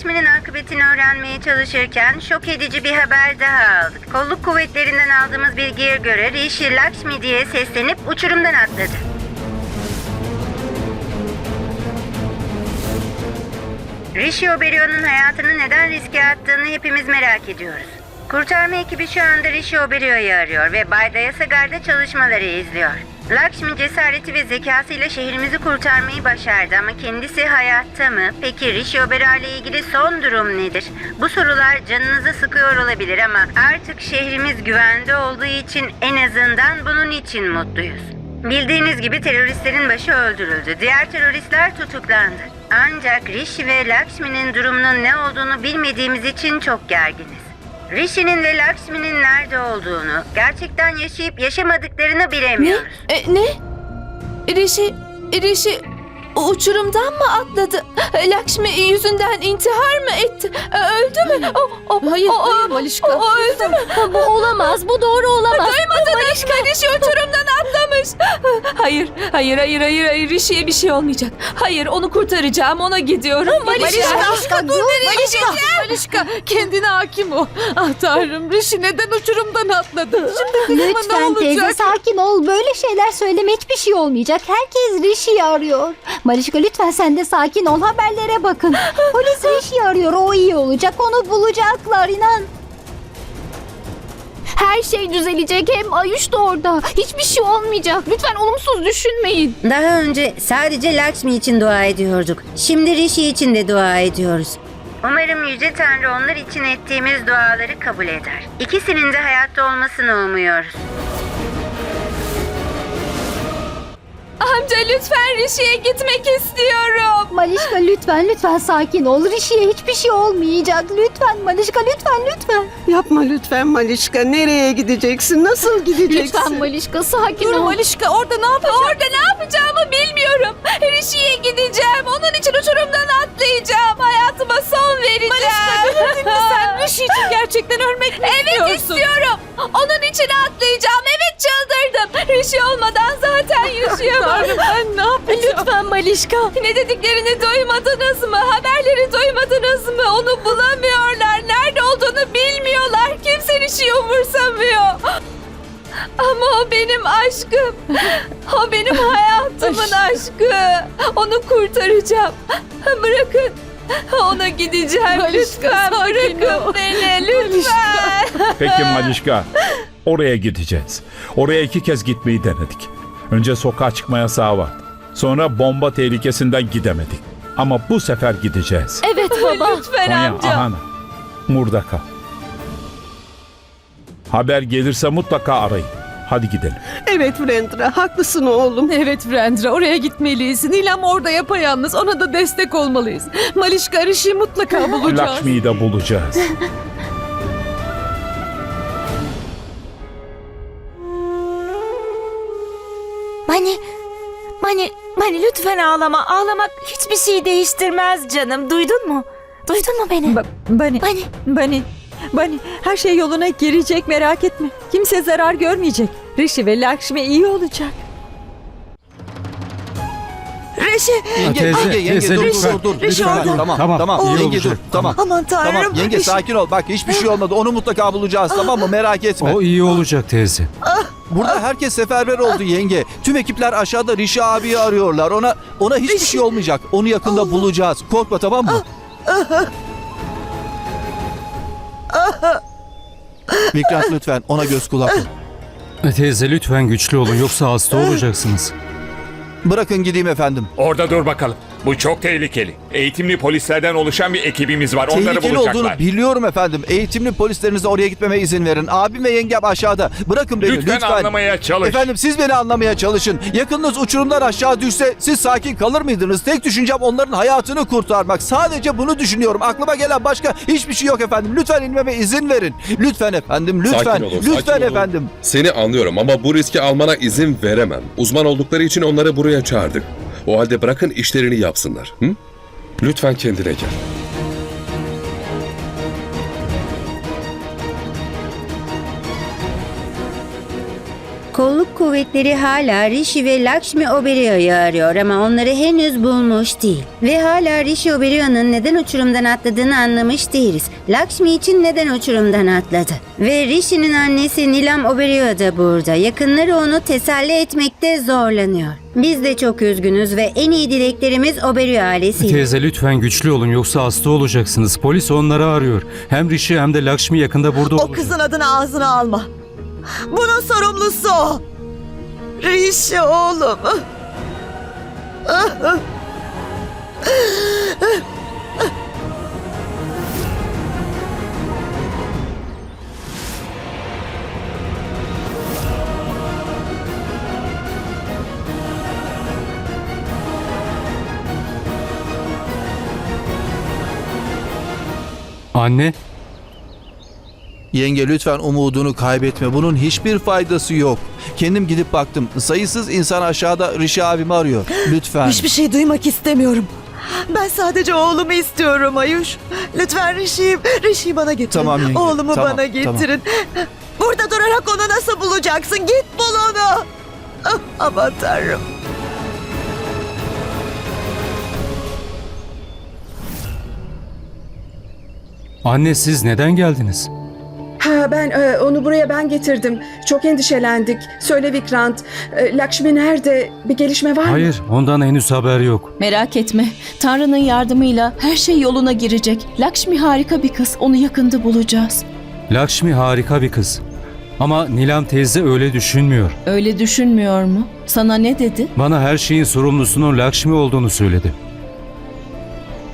Lakshmi'nin akıbetini öğrenmeye çalışırken şok edici bir haber daha aldık. Kolluk kuvvetlerinden aldığımız bilgiye göre Rishi Lakshmi diye seslenip uçurumdan atladı. Rishi Oberio'nun hayatını neden riske attığını hepimiz merak ediyoruz. Kurtarma ekibi şu anda Rishi Oberio'yu arıyor ve Bay Dayasagar'da çalışmaları izliyor. Lakshmi cesareti ve zekasıyla şehrimizi kurtarmayı başardı ama kendisi hayatta mı? Peki Rishi Oberoi ile ilgili son durum nedir? Bu sorular canınızı sıkıyor olabilir ama artık şehrimiz güvende olduğu için en azından bunun için mutluyuz. Bildiğiniz gibi teröristlerin başı öldürüldü. Diğer teröristler tutuklandı. Ancak Rishi ve Lakshmi'nin durumunun ne olduğunu bilmediğimiz için çok gerginiz. Rishi'nin ve Lakshmi'nin nerede olduğunu, gerçekten yaşayıp yaşamadıklarını Ne? bilemiyoruz. E, ne? Rishi, Rishi uçurumdan mı atladı? Lakshmi yüzünden intihar mı etti? E, Öldü mü? O, o, Hayır, o, o- hayır Malişka. O, o öldü mü? Bu olamaz. Bu doğru olamaz. Duymadınız mı? Rishi uçurumdan atlamış. Hayır, hayır, hayır, hayır, hayır. Rishi'ye bir şey olmayacak. Hayır, onu kurtaracağım. Ona gidiyorum. Malişka, Malişka, dur. Malişka, Malişka. Kendine hakim ol. Ah Tanrım, Rişi neden uçurumdan atladı? Şimdi kızıma ne Lütfen teyze olacak? sakin ol. Böyle şeyler söyleme hiçbir şey olmayacak. Herkes Rishi'yi arıyor. Malişka lütfen sen de sakin ol. Haberlere bakın. Polis Rishi'yi arıyor. O iyi olacak. Onu bulacaklar inan. Her şey düzelecek. Hem Ayuş da orada. Hiçbir şey olmayacak. Lütfen olumsuz düşünmeyin. Daha önce sadece Lakshmi için dua ediyorduk. Şimdi Rishi için de dua ediyoruz. Umarım Yüce Tanrı onlar için ettiğimiz duaları kabul eder. İkisinin de hayatta olmasını umuyoruz. Amca lütfen Rishi'ye gitmek istiyorum. Malişka lütfen lütfen sakin ol. Rishi'ye hiçbir şey olmayacak. Lütfen Malişka lütfen lütfen. Yapma lütfen Malişka. Nereye gideceksin? Nasıl gideceksin? Lütfen Malişka sakin Dur ol. Malişka, orada ne yapacaksın? Orada ne yapacağımı bilmiyorum. Rishi'ye gideceğim. Onun için uçurumdan atlayacağım. Hayatıma son vereceğim. Malişka delirdin mi sen? Rişi için gerçekten ölmek mi Evet istiyorsun? istiyorum. Lütfen Malişka. Ne dediklerini duymadınız mı? Haberleri duymadınız mı? Onu bulamıyorlar. Nerede olduğunu bilmiyorlar. Kimse Rishi'yi umursamıyor. Ama o benim aşkım. O benim hayatımın aşkı. Onu kurtaracağım. Bırakın. Ona gideceğim. Malişka, lütfen bırakın ol. beni. Lütfen. Peki Malişka, oraya gideceğiz. Oraya iki kez gitmeyi denedik. Önce sokağa çıkma yasağı vardı. Sonra bomba tehlikesinden gidemedik. Ama bu sefer gideceğiz. Evet baba. Lütfen Konya, amca. Ahana, burada kal. Haber gelirse mutlaka arayın. Hadi gidelim. Evet Vrendra haklısın oğlum. Evet Brandra oraya gitmeliyiz. Nilam orada yapayalnız. Ona da destek olmalıyız. Malişka Rişi'yi mutlaka bulacağız. Lakshmi'yi de bulacağız. lütfen ağlama. Ağlamak hiçbir şey değiştirmez canım. Duydun mu? Duydun mu beni? Ba- Bani, Mani, Bani, Bani her şey yoluna girecek merak etme. Kimse zarar görmeyecek. Rishi ve Lakshmi iyi olacak. Reşi. Yenge, yenge, yenge, dur, Reşi, dur, dur, Reşi lütfen. orada. Tamam, tamam, tamam. iyi Yenge dur, tamam. Aman tanrım. Tamam, yenge Reşi. sakin ol. Bak hiçbir şey olmadı. Onu mutlaka bulacağız, tamam mı? Merak etme. O iyi olacak teyze. Burada herkes seferber oldu yenge. Tüm ekipler aşağıda Rişi abiyi arıyorlar. Ona ona hiçbir şey olmayacak. Onu yakında bulacağız. Korkma tamam mı? Vikrant lütfen ona göz kulak ol. Teyze lütfen güçlü olun yoksa hasta olacaksınız. Bırakın gideyim efendim. Orada dur bakalım. Bu çok tehlikeli. Eğitimli polislerden oluşan bir ekibimiz var. Onları Tehlikeli bulacaklar. olduğunu biliyorum efendim. Eğitimli polislerinize oraya gitmeme izin verin. Abim ve yengem aşağıda. Bırakın beni Lütfen lütfen. anlamaya çalış. Efendim siz beni anlamaya çalışın. Yakınınız uçurumdan aşağı düşse siz sakin kalır mıydınız? Tek düşüncem onların hayatını kurtarmak. Sadece bunu düşünüyorum. Aklıma gelen başka hiçbir şey yok efendim. Lütfen inmeme izin verin. Lütfen efendim. Lütfen. Sakin olun, sakin lütfen olun. efendim. Seni anlıyorum ama bu riski almana izin veremem. Uzman oldukları için onları buraya çağırdık. O halde bırakın işlerini yapsınlar. Hı? Lütfen kendine gel. Kolluk kuvvetleri hala Rishi ve Lakshmi Oberai'yi arıyor ama onları henüz bulmuş değil. Ve hala Rishi Oberai'nin neden uçurumdan atladığını anlamış değiliz. Lakshmi için neden uçurumdan atladı? Ve Rishi'nin annesi Nilam Oberoi da burada. Yakınları onu teselli etmekte zorlanıyor. Biz de çok üzgünüz ve en iyi dileklerimiz Oberoi ailesiyle. Teyze lütfen güçlü olun yoksa hasta olacaksınız. Polis onları arıyor. Hem Rishi hem de Lakshmi yakında burada O olacak. kızın adını ağzına alma. Bunun sorumlusu o. Rişi oğlum. Anne, Yenge lütfen umudunu kaybetme. Bunun hiçbir faydası yok. Kendim gidip baktım. Sayısız insan aşağıda Rişi abimi arıyor. Lütfen. Hiçbir şey duymak istemiyorum. Ben sadece oğlumu istiyorum Ayuş. Lütfen Rişi'yi, Rişi'yi bana getirin. Tamam yenge, Oğlumu tamam, bana getirin. Burada durarak onu nasıl bulacaksın? Git bul onu. Ah, Aman tanrım. anne siz neden geldiniz? Ha ben e, onu buraya ben getirdim. Çok endişelendik. Söyle Vikrant, e, Lakshmi nerede? Bir gelişme var mı? Hayır, ondan henüz haber yok. Merak etme. Tanrı'nın yardımıyla her şey yoluna girecek. Lakshmi harika bir kız. Onu yakında bulacağız. Lakshmi harika bir kız. Ama Nilam teyze öyle düşünmüyor. Öyle düşünmüyor mu? Sana ne dedi? Bana her şeyin sorumlusunun Lakshmi olduğunu söyledi.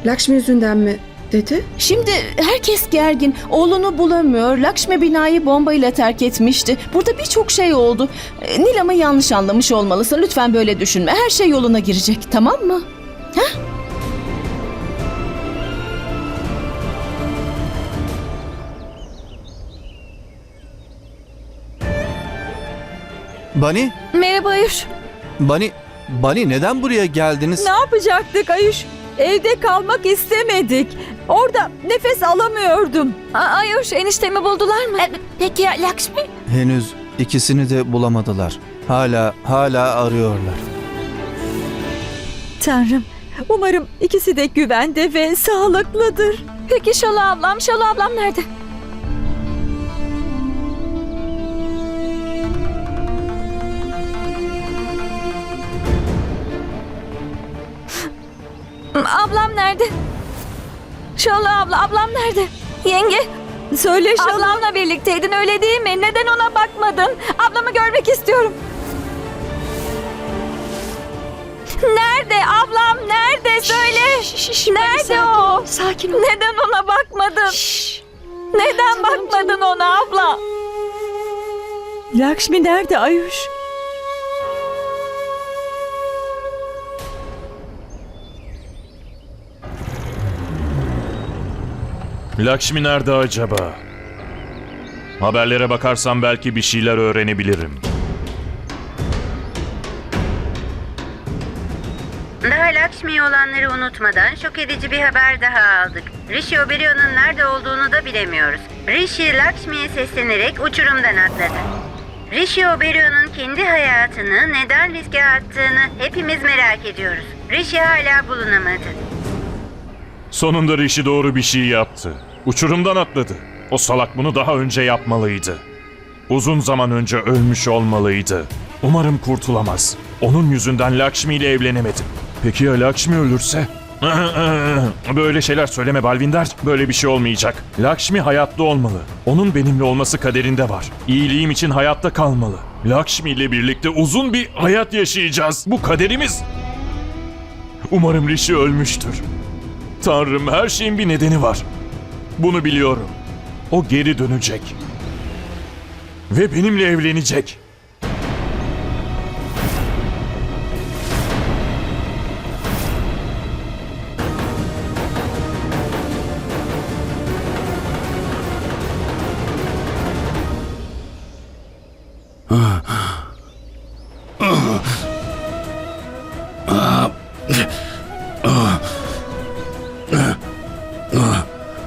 Lakshmi yüzünden mi dedi? Şimdi herkes gergin. Oğlunu bulamıyor. Lakshmi binayı bombayla terk etmişti. Burada birçok şey oldu. E, Nilam'ı yanlış anlamış olmalısın. Lütfen böyle düşünme. Her şey yoluna girecek. Tamam mı? Bani, Merhaba Ayuş. Bani, Bani neden buraya geldiniz? Ne yapacaktık Ayuş? Evde kalmak istemedik. Orada nefes alamıyordum. Ayuş eniştemi buldular mı? Peki ya Lakshmi? Henüz ikisini de bulamadılar. Hala, hala arıyorlar. Tanrım, umarım ikisi de güvende ve sağlıklıdır. Peki Şalı ablam, Şalı ablam nerede? Ablam nerede? Şalı abla, ablam nerede? Yenge, Söyle Şalı. ablamla birlikteydin öyle değil mi? Neden ona bakmadın? Ablamı görmek istiyorum. Nerede? Ablam nerede? Söyle. nerede o? Sakin ol. Neden ona bakmadın? Neden bakmadın ona abla? Lakshmi nerede Ayuş? Lakshmi nerede acaba? Haberlere bakarsam belki bir şeyler öğrenebilirim. Daha Lakshmi olanları unutmadan şok edici bir haber daha aldık. Rishi Oberai'nin nerede olduğunu da bilemiyoruz. Rishi Lakshmi'ye seslenerek uçurumdan atladı. Rishi Oberai'nin kendi hayatını neden riske attığını hepimiz merak ediyoruz. Rishi hala bulunamadı. Sonunda Rishi doğru bir şey yaptı. Uçurumdan atladı. O salak bunu daha önce yapmalıydı. Uzun zaman önce ölmüş olmalıydı. Umarım kurtulamaz. Onun yüzünden Lakshmi ile evlenemedim. Peki ya Lakshmi ölürse? Böyle şeyler söyleme Balvinder. Böyle bir şey olmayacak. Lakshmi hayatta olmalı. Onun benimle olması kaderinde var. İyiliğim için hayatta kalmalı. Lakshmi ile birlikte uzun bir hayat yaşayacağız. Bu kaderimiz. Umarım Rishi ölmüştür. Tanrım her şeyin bir nedeni var. Bunu biliyorum. O geri dönecek. Ve benimle evlenecek.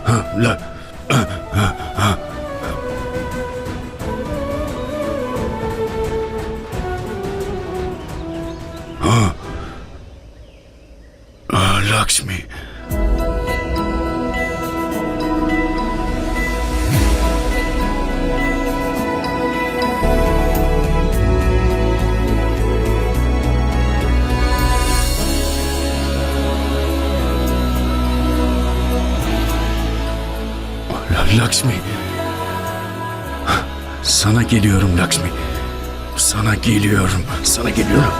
Hein, la, Lakshmi. Sana geliyorum Lakshmi. Sana geliyorum. Sana geliyorum.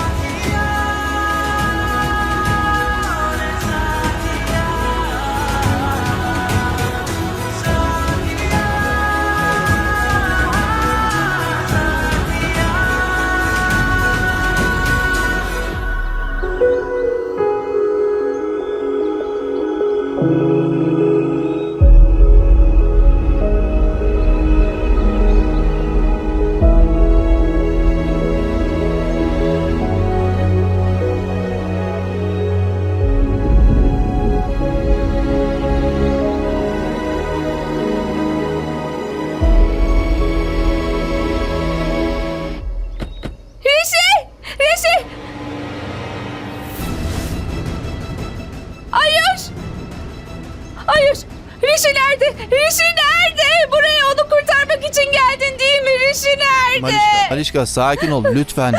Rişi nerede? Rişi nerede? Buraya onu kurtarmak için geldin değil mi? Rişi nerede? Malişka, Malişka sakin ol lütfen.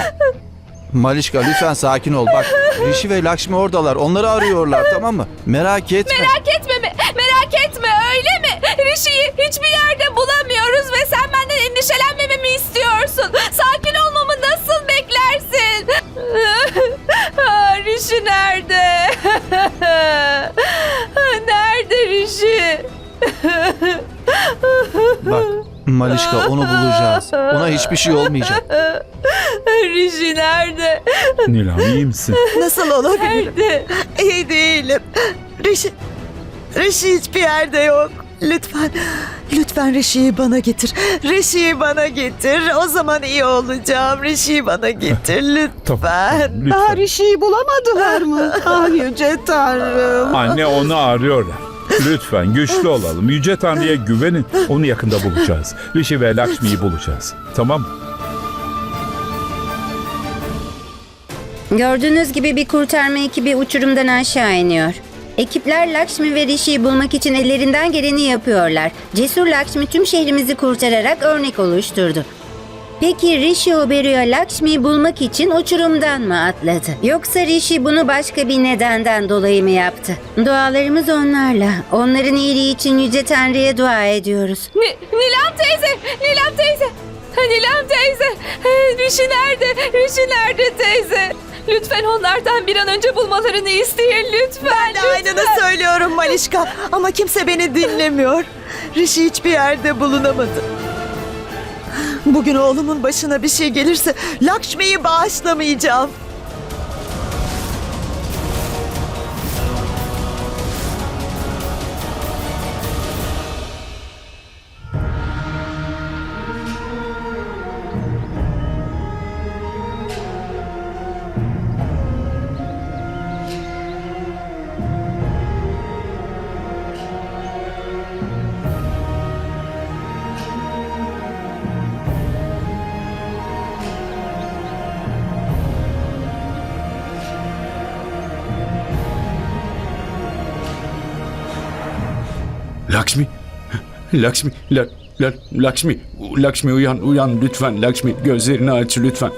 Malişka lütfen sakin ol. Bak Rishi ve Lakshmi oradalar. Onları arıyorlar tamam mı? Merak etme. Merak etme Malişka onu bulacağız. Ona hiçbir şey olmayacak. Rişi nerede? Nilam iyi misin? Nasıl olabilirim? Nerede? İyi değilim. Rişi, Rişi hiçbir yerde yok. Lütfen, lütfen Rişi'yi bana getir. Rişi'yi bana getir. O zaman iyi olacağım. Rişi'yi bana getir lütfen. Lütfen. Rişi'yi bulamadılar mı? ah yüce tanrım. Anne onu arıyorlar. Lütfen güçlü olalım. Yüce Tanrı'ya güvenin. Onu yakında bulacağız. Rishi ve Lakshmi'yi bulacağız. Tamam? Gördüğünüz gibi bir kurtarma ekibi uçurumdan aşağı iniyor. Ekipler Lakshmi ve Rishi'yi bulmak için ellerinden geleni yapıyorlar. Cesur Lakshmi tüm şehrimizi kurtararak örnek oluşturdu. Peki Rishi Oberoi Lakshmi'yi bulmak için uçurumdan mı atladı? Yoksa Rishi bunu başka bir nedenden dolayı mı yaptı? Dualarımız onlarla. Onların iyiliği için Yüce Tanrı'ya dua ediyoruz. Ni- Nilam teyze! Nilam teyze! Nilam teyze! Rişi nerede? Rişi nerede teyze? Lütfen onlardan bir an önce bulmalarını isteyin lütfen. Ben de aynını söylüyorum Malişka. Ama kimse beni dinlemiyor. Rişi hiçbir yerde bulunamadı. Bugün oğlumun başına bir şey gelirse Lakşmi'yi bağışlamayacağım. Lakshmi. Lakshmi. La, la, Lakshmi. Lakshmi uyan uyan lütfen. Lakshmi gözlerini aç lütfen.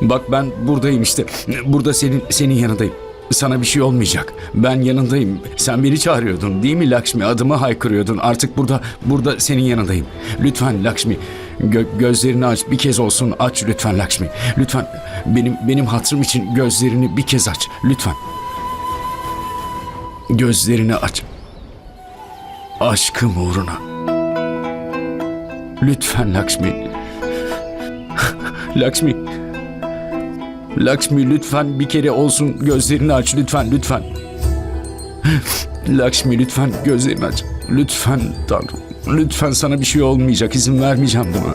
Bak ben buradayım işte. Burada senin senin yanındayım. Sana bir şey olmayacak. Ben yanındayım. Sen beni çağırıyordun değil mi Lakshmi? Adımı haykırıyordun. Artık burada burada senin yanındayım. Lütfen Lakshmi. Gö- gözlerini aç. Bir kez olsun aç lütfen Lakshmi. Lütfen benim benim hatırım için gözlerini bir kez aç. Lütfen. Gözlerini aç. Aşkım uğruna. Lütfen Lakshmi. Lakshmi. Lakshmi lütfen bir kere olsun gözlerini aç lütfen lütfen. Lakshmi lütfen gözlerini aç. Lütfen Tanrım. Lütfen sana bir şey olmayacak. izin vermeyeceğim buna.